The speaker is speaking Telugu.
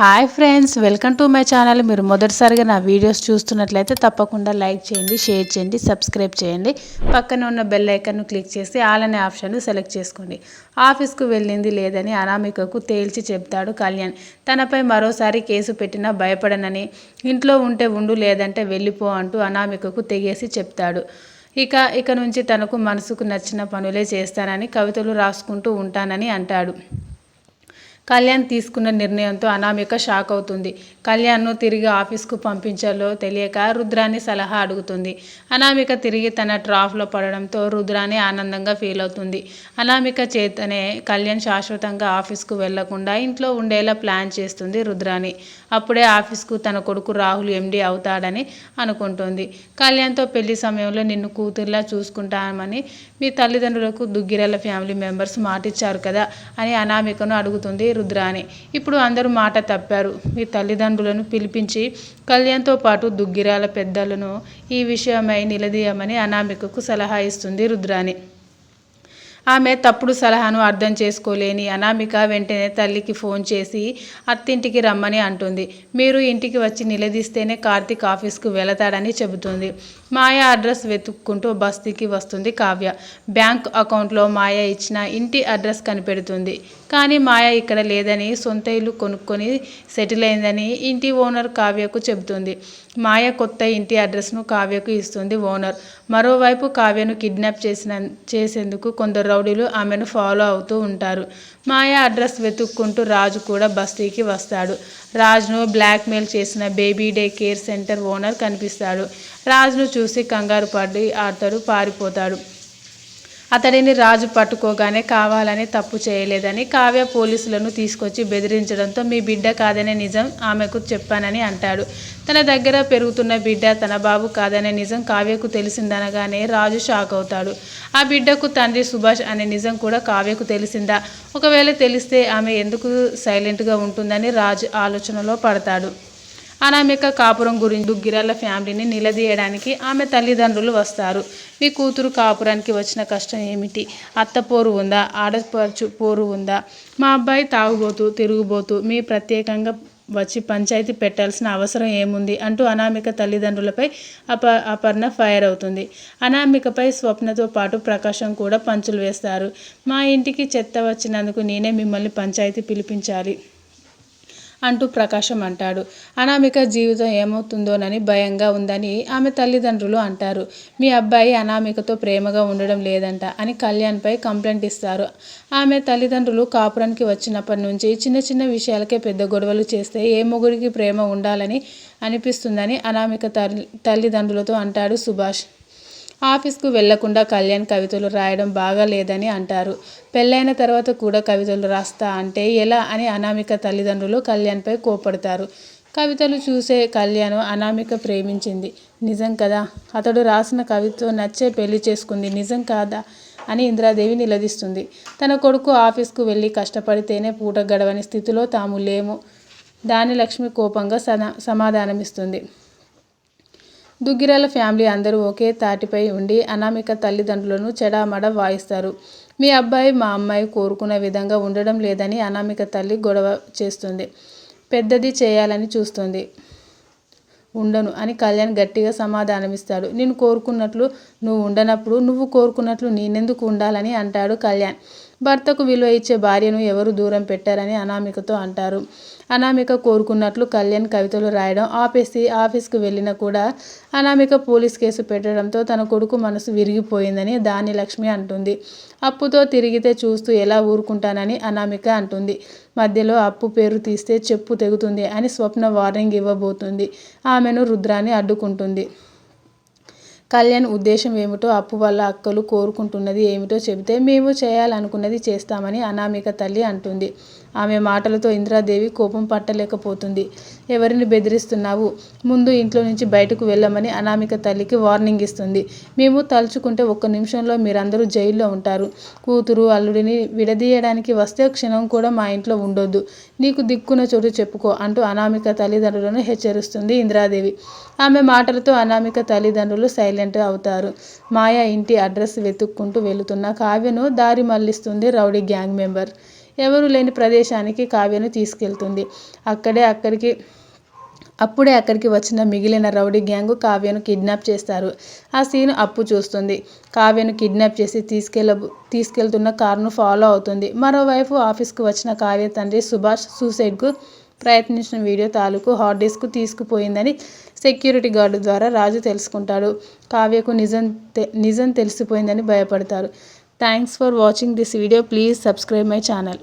Hi friends welcome to my channel మీరు మొదటిసారిగా నా వీడియోస్ చూస్తున్నట్లయితే తప్పకుండా లైక్ చేయండి షేర్ చేయండి సబ్స్క్రైబ్ చేయండి పక్కన ఉన్న బెల్ ఐకన్ను క్లిక్ చేసి ఆల్ అనే ఆప్షన్ను సెలెక్ట్ చేసుకోండి ఆఫీస్కు వెళ్ళింది లేదని అనామికకు తేల్చి చెప్తాడు కళ్యాణ్ తనపై మరోసారి కేసు పెట్టినా భయపడనని ఇంట్లో ఉంటే ఉండు లేదంటే వెళ్ళిపో అంటూ అనామికకు తెగేసి చెప్తాడు ఇక ఇక నుంచి తనకు మనసుకు నచ్చిన పనులే చేస్తానని కవితలు రాసుకుంటూ ఉంటానని అంటాడు కళ్యాణ్ తీసుకున్న నిర్ణయంతో అనామిక షాక్ అవుతుంది కళ్యాణ్ను తిరిగి ఆఫీస్కు పంపించాలో తెలియక రుద్రాన్ని సలహా అడుగుతుంది అనామిక తిరిగి తన ట్రాఫ్లో పడడంతో రుద్రాని ఆనందంగా ఫీల్ అవుతుంది అనామిక చేతనే కళ్యాణ్ శాశ్వతంగా ఆఫీస్కు వెళ్లకుండా ఇంట్లో ఉండేలా ప్లాన్ చేస్తుంది రుద్రాని అప్పుడే ఆఫీస్కు తన కొడుకు రాహుల్ ఎండీ అవుతాడని అనుకుంటుంది కళ్యాణ్తో పెళ్లి సమయంలో నిన్ను కూతుర్లా చూసుకుంటామని మీ తల్లిదండ్రులకు దుగ్గిరాల ఫ్యామిలీ మెంబర్స్ మాటిచ్చారు కదా అని అనామికను అడుగుతుంది అని ఇప్పుడు అందరూ మాట తప్పారు మీ తల్లిదండ్రులను పిలిపించి కళ్యాణ్తో పాటు దుగ్గిరాల పెద్దలను ఈ విషయమై నిలదీయమని అనామికకు సలహా ఇస్తుంది రుద్రాని ఆమె తప్పుడు సలహాను అర్థం చేసుకోలేని అనామిక వెంటనే తల్లికి ఫోన్ చేసి అత్తింటికి రమ్మని అంటుంది మీరు ఇంటికి వచ్చి నిలదీస్తేనే కార్తీక్ ఆఫీస్కు వెళతాడని చెబుతుంది మాయ అడ్రస్ వెతుక్కుంటూ బస్తీకి వస్తుంది కావ్య బ్యాంక్ అకౌంట్లో మాయ ఇచ్చిన ఇంటి అడ్రస్ కనిపెడుతుంది కానీ మాయ ఇక్కడ లేదని సొంత ఇల్లు కొనుక్కొని సెటిల్ అయిందని ఇంటి ఓనర్ కావ్యకు చెబుతుంది మాయ కొత్త ఇంటి అడ్రస్ను కావ్యకు ఇస్తుంది ఓనర్ మరోవైపు కావ్యను కిడ్నాప్ చేసిన చేసేందుకు కొందరు రౌడీలు ఆమెను ఫాలో అవుతూ ఉంటారు మాయ అడ్రస్ వెతుక్కుంటూ రాజు కూడా బస్తీకి వస్తాడు రాజును బ్లాక్మెయిల్ చేసిన baby day care centre owner కనిపిస్తాడు రాజును చూసి కంగారు పడి ఆడతాడు పారిపోతాడు అతడిని రాజు పట్టుకోగానే కావాలని తప్పు చేయలేదని కావ్య పోలీసులను తీసుకొచ్చి బెదిరించడంతో మీ బిడ్డ కాదనే నిజం ఆమెకు చెప్పానని అంటాడు తన దగ్గర పెరుగుతున్న బిడ్డ తన బాబు కాదనే నిజం కావ్యకు తెలిసిందనగానే రాజు షాక్ అవుతాడు ఆ బిడ్డకు తండ్రి సుభాష్ అనే నిజం కూడా కావ్యకు తెలిసిందా ఒకవేళ తెలిస్తే ఆమె ఎందుకు సైలెంట్గా ఉంటుందని రాజు ఆలోచనలో పడతాడు అనామిక కాపురం గురించి దుగ్గిరాల ఫ్యామిలీని నిలదీయడానికి ఆమె తల్లిదండ్రులు వస్తారు మీ కూతురు కాపురానికి వచ్చిన కష్టం ఏమిటి అత్త పోరు ఉందా ఆడపరచు పోరు ఉందా మా అబ్బాయి తాగుబోతూ తిరుగుబోతూ మీ ప్రత్యేకంగా వచ్చి పంచాయతీ పెట్టాల్సిన అవసరం ఏముంది అంటూ అనామిక తల్లిదండ్రులపై అప అపర్ణ ఫైర్ అవుతుంది అనామికపై స్వప్నతో పాటు ప్రకాశం కూడా పంచులు వేస్తారు మా ఇంటికి చెత్త వచ్చినందుకు నేనే మిమ్మల్ని పంచాయతీ పిలిపించాలి అంటూ ప్రకాశం అంటాడు అనామిక జీవితం ఏమవుతుందోనని భయంగా ఉందని ఆమె తల్లిదండ్రులు అంటారు మీ అబ్బాయి అనామికతో ప్రేమగా ఉండడం లేదంట అని కళ్యాణ్పై కంప్లైంట్ ఇస్తారు ఆమె తల్లిదండ్రులు కాపురానికి వచ్చినప్పటి నుంచి చిన్న చిన్న విషయాలకే పెద్ద గొడవలు చేస్తే ఏ మొగుడికి ప్రేమ ఉండాలని అనిపిస్తుందని అనామిక తల్లిదండ్రులతో అంటాడు సుభాష్ ఆఫీస్కు వెళ్లకుండా కళ్యాణ్ కవితలు రాయడం బాగా లేదని అంటారు పెళ్ళైన తర్వాత కూడా కవితలు రాస్తా అంటే ఎలా అని అనామిక తల్లిదండ్రులు కళ్యాణ్పై కోపడతారు కవితలు చూసే కళ్యాణ్ అనామిక ప్రేమించింది నిజం కదా అతడు రాసిన కవితతో నచ్చే పెళ్లి చేసుకుంది నిజం కాదా అని ఇంద్రాదేవి నిలదీస్తుంది తన కొడుకు ఆఫీస్కు వెళ్ళి కష్టపడితేనే పూట గడవని స్థితిలో తాము లేము దాని లక్ష్మి కోపంగా సమాధానమిస్తుంది దుగ్గిరాల ఫ్యామిలీ అందరూ ఒకే తాటిపై ఉండి అనామిక తల్లిదండ్రులను చెడామడ వాయిస్తారు మీ అబ్బాయి మా అమ్మాయి కోరుకున్న విధంగా ఉండడం లేదని అనామిక తల్లి గొడవ చేస్తుంది పెద్దది చేయాలని చూస్తుంది ఉండను అని కళ్యాణ్ గట్టిగా సమాధానమిస్తాడు నేను కోరుకున్నట్లు నువ్వు ఉండనప్పుడు నువ్వు కోరుకున్నట్లు నేనెందుకు ఉండాలని అంటాడు కళ్యాణ్ భర్తకు విలువ ఇచ్చే భార్యను ఎవరు దూరం పెట్టారని అనామికతో అంటారు అనామిక కోరుకున్నట్లు కళ్యాణ్ కవితలు రాయడం ఆపేసి ఆఫీస్కు వెళ్ళినా కూడా అనామిక పోలీస్ కేసు పెట్టడంతో తన కొడుకు మనసు విరిగిపోయిందని దాని లక్ష్మి అంటుంది అప్పుతో తిరిగితే చూస్తూ ఎలా ఊరుకుంటానని అనామిక అంటుంది మధ్యలో అప్పు పేరు తీస్తే చెప్పు తెగుతుంది అని స్వప్న వార్నింగ్ ఇవ్వబోతుంది ఆమెను రుద్రాన్ని అడ్డుకుంటుంది కళ్యాణ్ ఉద్దేశం ఏమిటో అప్పు వల్ల అక్కలు కోరుకుంటున్నది ఏమిటో చెబితే మేము చేయాలనుకున్నది చేస్తామని అనామిక తల్లి అంటుంది ఆమె మాటలతో ఇంద్రాదేవి కోపం పట్టలేకపోతుంది ఎవరిని బెదిరిస్తున్నావు ముందు ఇంట్లో నుంచి బయటకు వెళ్ళమని అనామిక తల్లికి వార్నింగ్ ఇస్తుంది మేము తలుచుకుంటే ఒక్క నిమిషంలో మీరందరూ జైల్లో ఉంటారు కూతురు అల్లుడిని విడదీయడానికి వస్తే క్షణం కూడా మా ఇంట్లో ఉండొద్దు నీకు దిక్కున చోటు చెప్పుకో అంటూ అనామిక తల్లిదండ్రులను హెచ్చరిస్తుంది ఇంద్రాదేవి ఆమె మాటలతో అనామిక తల్లిదండ్రులు సైలెంట్ అవుతారు మాయా ఇంటి అడ్రస్ వెతుక్కుంటూ వెళుతున్న కావ్యను దారి మళ్లిస్తుంది రౌడీ గ్యాంగ్ మెంబర్ ఎవరు లేని ప్రదేశానికి కావ్యను తీసుకెళ్తుంది అక్కడే అక్కడికి అప్పుడే అక్కడికి వచ్చిన మిగిలిన రౌడీ గ్యాంగు కావ్యను కిడ్నాప్ చేస్తారు ఆ సీన్ అప్పు చూస్తుంది కావ్యను కిడ్నాప్ చేసి తీసుకెళ్ళ తీసుకెళ్తున్న కారును ఫాలో అవుతుంది మరోవైపు ఆఫీస్కు వచ్చిన కావ్య తండ్రి సుభాష్ సూసైడ్కు ప్రయత్నించిన వీడియో తాలూకు హార్డ్ డిస్క్ తీసుకుపోయిందని సెక్యూరిటీ గార్డు ద్వారా రాజు తెలుసుకుంటాడు కావ్యకు నిజం నిజం తెలిసిపోయిందని భయపడతారు Thanks for watching this video. Please subscribe my channel.